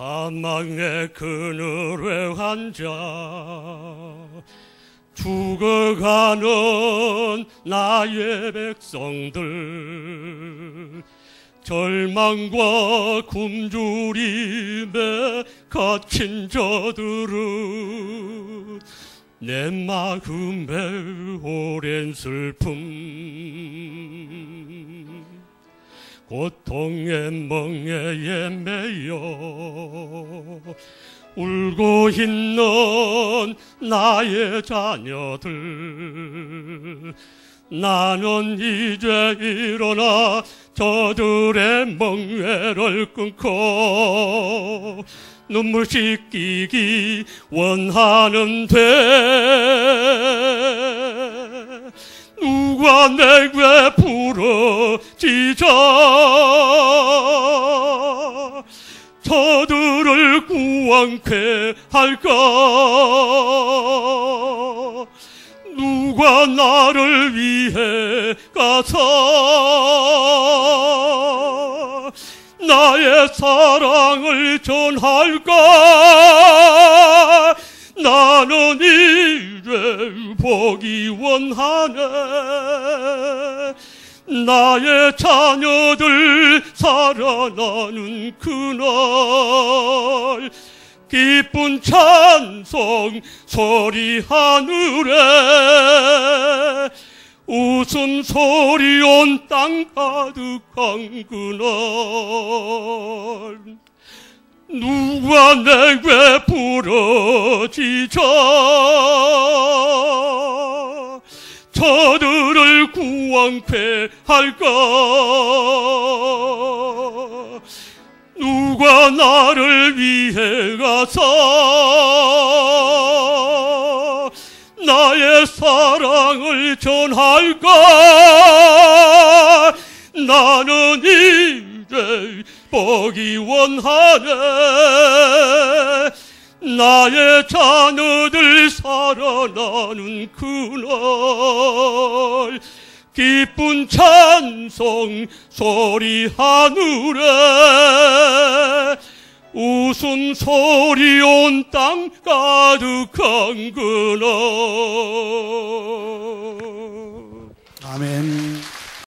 사망의 그늘에 앉아 죽어가는 나의 백성들 절망과 굶주림에 갇힌 저들은 내 마음의 오랜 슬픔 고통의 멍에에 매여 울고 있는 나의 자녀들. 나는 이제 일어나 저들의 멍에를 끊고 눈물 씻기기 원하는데 누가 내게 부러 지자. 저들을 구원케 할까? 누가 나를 위해 가서 나의 사랑을 전할까? 나는 이제 보기 원하네 나의 자녀들 살아나는 그날 기쁜 찬송 소리 하늘에 웃음 소리 온 땅 가득한 그날 누가 내게 부러지자 저들을 구원케 할까? 누가 나를 위해 가서 나의 사랑을 전할까? 나는 이제 보기 원하네 나의 자녀들 살아나는 그날 기쁜 찬송 소리 하늘에 웃음 소리 온 땅 가득한 그날